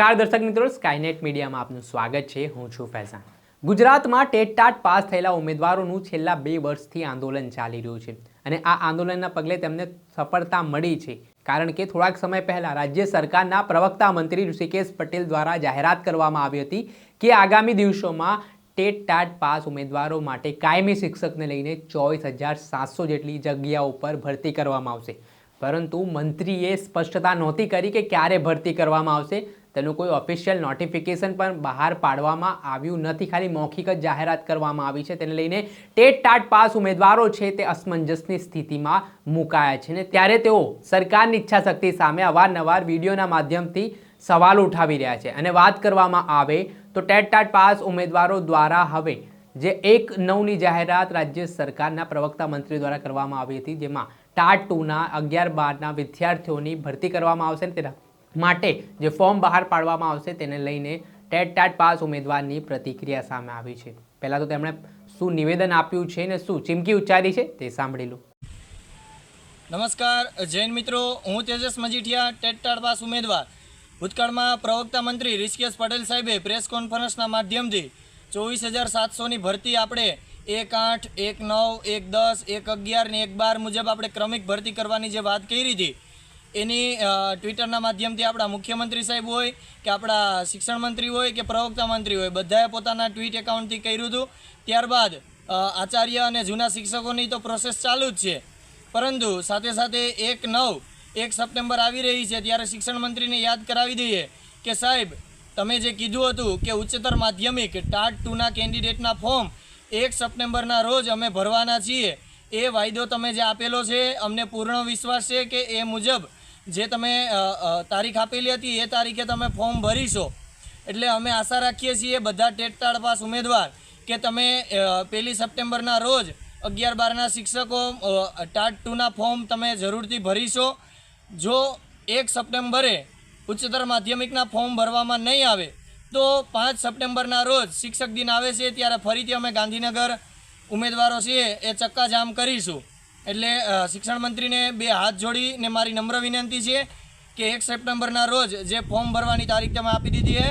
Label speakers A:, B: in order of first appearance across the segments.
A: નમસ્કાર દર્શક મિત્રો સ્કાયનેટ મીડિયામાં આપનું સ્વાગત છે. હું છું ફૈઝાન. ગુજરાતમાં ટેટ ટાટ પાસ થયેલા ઉમેદવારોનું છેલ્લા બે વર્ષથી આંદોલન ચાલી રહ્યું છે અને આ આંદોલનના પગલે તેમને સફળતા મળી છે. કારણ કે થોડાક સમય પહેલાં રાજ્ય સરકારના પ્રવક્તા મંત્રી ઋષિકેશ પટેલ દ્વારા જાહેરાત કરવામાં આવી હતી કે આગામી દિવસોમાં ટેટ ટાટ પાસ ઉમેદવારો માટે કાયમી શિક્ષકને લઈને ચોવીસ હજાર સાતસો જેટલી જગ્યાઓ પર ભરતી કરવામાં આવશે. પરંતુ મંત્રીએ સ્પષ્ટતા નહોતી કરી કે ક્યારે ભરતી કરવામાં આવશે. તેનું કોઈ ઓફિશિયલ નોટિફિકેશન પણ બહાર પાડવામાં આવ્યું નથી. ખાલી મૌખિક જ જાહેરાત કરવામાં આવી છે. તેને લઈને ટેટ ટાટ પાસ ઉમેદવારો છે તે અસમંજસની સ્થિતિમાં મુકાયા છે ને ત્યારે તેઓ સરકારની ઈચ્છા શક્તિ સામે અવારનવાર વિડીયોના માધ્યમથી સવાલ ઉઠાવી રહ્યા છે. અને વાત કરવામાં આવે તો ટેટ ટાટ પાસ ઉમેદવારો દ્વારા હવે જે એક નવની જાહેરાત રાજ્ય સરકારના પ્રવક્તા મંત્રી દ્વારા કરવામાં આવી હતી, જેમાં ટાટ ટુના અગિયાર બારના વિદ્યાર્થીઓની ભરતી કરવામાં આવશે ને તેના માટે જે ફોર્મ બહાર પાડવામાં આવશે તેને લઈને ટેટ ટાટ પાસ ઉમેદવારની પ્રતિક્રિયા સામે આવી છે. પહેલાં તો તેમણે શું નિવેદન આપ્યું છે ને શું ચીમકી ઉચ્ચારી છે તે સાંભળી લો.
B: નમસ્કાર, જૈન મિત્રો, હું Tejas Majithia, TET TAT pass ઉમેદવાર. ભૂતકાળમાં પ્રવક્તા મંત્રી ઋષિકેશ પટેલ સાહેબે પ્રેસ કોન્ફરન્સના માધ્યમથી ચોવીસ હજાર સાતસોની ભરતી આપણે એક આઠ, એક નવ, એક દસ, એક અગિયાર ને એક બાર મુજબ આપણે ક્રમિક ભરતી કરવાની જે વાત કરી હતી એની ટ્વિટરના માધ્યમથી આપણા મુખ્યમંત્રી સાહેબ હોય કે આપણા શિક્ષણ મંત્રી હોય કે પ્રવક્તા મંત્રી હોય, બધાએ પોતાના ટ્વીટ એકાઉન્ટથી કર્યું હતું. ત્યારબાદ આચાર્ય અને જૂના શિક્ષકોની તો પ્રોસેસ ચાલુ જ છે. પરંતુ સાથે સાથે એક નવ, એક સપ્ટેમ્બર આવી રહી છે ત્યારે શિક્ષણ મંત્રીને યાદ કરાવી દઈએ કે સાહેબ, તમે જે કીધું હતું કે ઉચ્ચતર માધ્યમિક ટાટ ટુના કેન્ડિડેટના ફોર્મ એક સપ્ટેમ્બરના રોજ અમે ભરવાના છીએ, એ વાયદો તમે જે આપેલો છે, અમને પૂર્ણ વિશ્વાસ છે કે એ મુજબ જે તમે તારીખ આપેલી હતી, એ તારીખે તમે ફોર્મ ભરીશો. એટલે અમે આશા રાખીએ છીએ બધા ટેટ પાસ ઉમેદવાર કે તમે પહેલી સપ્ટેમ્બરના રોજ અગિયાર બારના શિક્ષકો ટાટ ટુના ફોર્મ તમે જરૂરથી ભરીશો. જો એક સપ્ટેમ્બરે ઉચ્ચતર માધ્યમિકના ફોર્મ ભરવામાં નહીં આવે, તો પાંચ સપ્ટેમ્બરના રોજ શિક્ષક દિન આવે છે, ત્યારે ફરીથી અમે ગાંધીનગર ઉમેદવારો છીએ, એ ચક્કાજામ કરીશું. એટલે શિક્ષણ મંત્રીને બે હાથ જોડીને મારી નમ્ર વિનંતી છે કે એક સપ્ટેમ્બરના રોજ જે ફોર્મ ભરવાની તારીખ તમે આપી દીધી છે,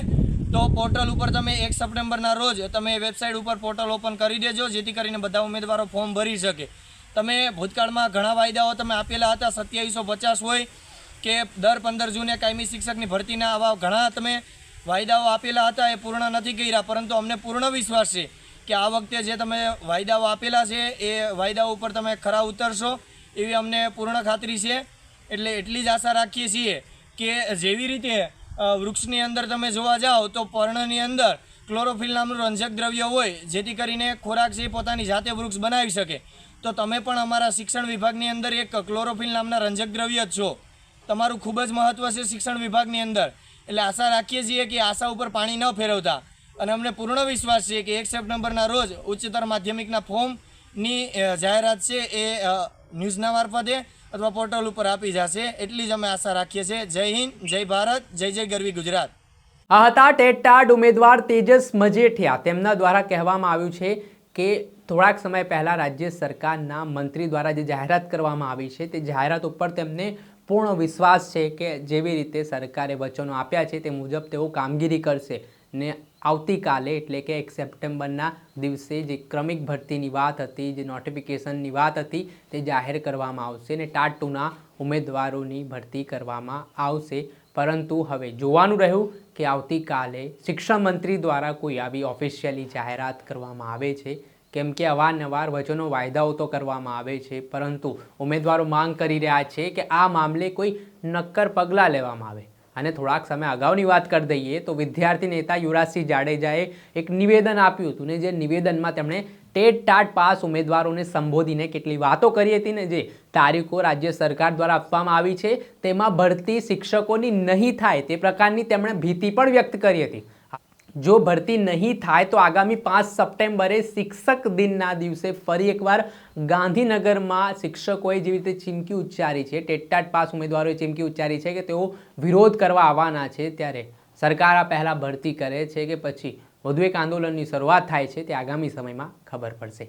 B: તો પોર્ટલ ઉપર તમે એક સપ્ટેમ્બરના રોજ તમે વેબસાઇટ ઉપર પોર્ટલ ઓપન કરી દેજો, જેથી કરીને બધા ઉમેદવારો ફોર્મ ભરી શકે. તમે ભૂતકાળમાં ઘણા વાયદાઓ તમે આપેલા હતા, સત્યાવીસો પચાસ હોય કે દર પંદર જૂને કાયમી શિક્ષકની ભરતીના આવા ઘણા તમે વાયદાઓ આપેલા હતા, એ પૂર્ણ નથી કર્યા, પરંતુ અમને પૂર્ણ વિશ્વાસ છે કે આ વખતે જે તમે વાયદાઓ આપેલા છે, એ વાયદાઓ ઉપર તમે ખરા ઉતરશો એવી અમને પૂર્ણ ખાતરી છે. એટલે એટલી જ આશા રાખીએ છીએ કે જેવી રીતે વૃક્ષની અંદર તમે જોવા જાઓ તો પર્ણની અંદર ક્લોરોફિલ નામનું રંજક દ્રવ્ય હોય, જેથી કરીને ખોરાક છે પોતાની જાતે વૃક્ષ બનાવી શકે. તો તમે પણ અમારા શિક્ષણ વિભાગની અંદર એક ક્લોરોફિલ નામના રંજક દ્રવ્ય જ છો. તમારું ખૂબ જ મહત્ત્વ છે શિક્ષણ વિભાગની અંદર. એટલે આશા રાખીએ છીએ કે આશા ઉપર પાણી ન ફેરવતા. અને અમને પૂર્ણ વિશ્વાસ છે કે એક સપ્ટેમ્બરના રોજ ઉચ્ચતર માધ્યમિકના ફોર્મની જાહેરાત છે એ ન્યૂઝના મારફતે અથવા પોર્ટલ ઉપર આપી જશે. એટલી જ અમે આશા રાખીએ છીએ. જય હિન્દ, જય ભારત, જય જય ગરવી ગુજરાત.
A: આ હતા ટેટાડ ઉમેદવાર તેજસ મજેઠિયા. તેમના દ્વારા કહેવામાં આવ્યું છે કે થોડાક સમય પહેલાં રાજ્ય સરકારના મંત્રી દ્વારા જે જાહેરાત કરવામાં આવી છે, તે જાહેરાત ઉપર તેમને પૂર્ણ વિશ્વાસ છે કે જેવી રીતે સરકારે વચનો આપ્યા છે, તે મુજબ તેઓ કામગીરી કરશે ને આવતીકાલે, એટલે કે એક સપ્ટેમ્બરના દિવસે જે ક્રમિક ભરતીની વાત હતી, જે નોટિફિકેશનની વાત હતી, તે જાહેર કરવામાં આવશે અને ટાટ ટુના ઉમેદવારોની ભરતી કરવામાં આવશે. પરંતુ હવે જોવાનું રહ્યું કે આવતીકાલે શિક્ષણ મંત્રી દ્વારા કોઈ આવી ઓફિશિયલી જાહેરાત કરવામાં આવે છે. કેમ કે અવારનવાર વચનો, વાયદાઓ તો કરવામાં આવે છે, પરંતુ ઉમેદવારો માંગ કરી રહ્યા છે કે આ મામલે કોઈ નક્કર પગલાં લેવામાં આવે. અને થોડાક સમય અગાઉની વાત કરી દઈએ તો વિદ્યાર્થી નેતા યુવરાજસિંહ જાડેજાએ એક નિવેદન આપ્યું હતું ને જે નિવેદનમાં તેમણે ટેટ ટાટ પાસ ઉમેદવારોને સંબોધીને કેટલી વાતો કરી હતી ને જે તારીખો રાજ્ય સરકાર દ્વારા આપવામાં આવી છે, તેમાં ભરતી શિક્ષકોની નહીં થાય તે પ્રકારની તેમણે ભીતિ પણ વ્યક્ત કરી હતી. જો ભરતી નહીં થાય તો આગામી પાંચ સપ્ટેમ્બરે શિક્ષક દિનના દિવસે ફરી એકવાર ગાંધીનગરમાં શિક્ષકોએ જેવી રીતે ચીમકી ઉચ્ચારી છે, ટેટટાટ પાસ ઉમેદવારોએ ચીમકી ઉચ્ચારી છે કે તેઓ વિરોધ કરવા આવવાના છે ત્યારે સરકાર આ પહેલાં ભરતી કરે છે કે પછી વધુ એક આંદોલનની શરૂઆત થાય છે તે આગામી સમયમાં ખબર પડશે.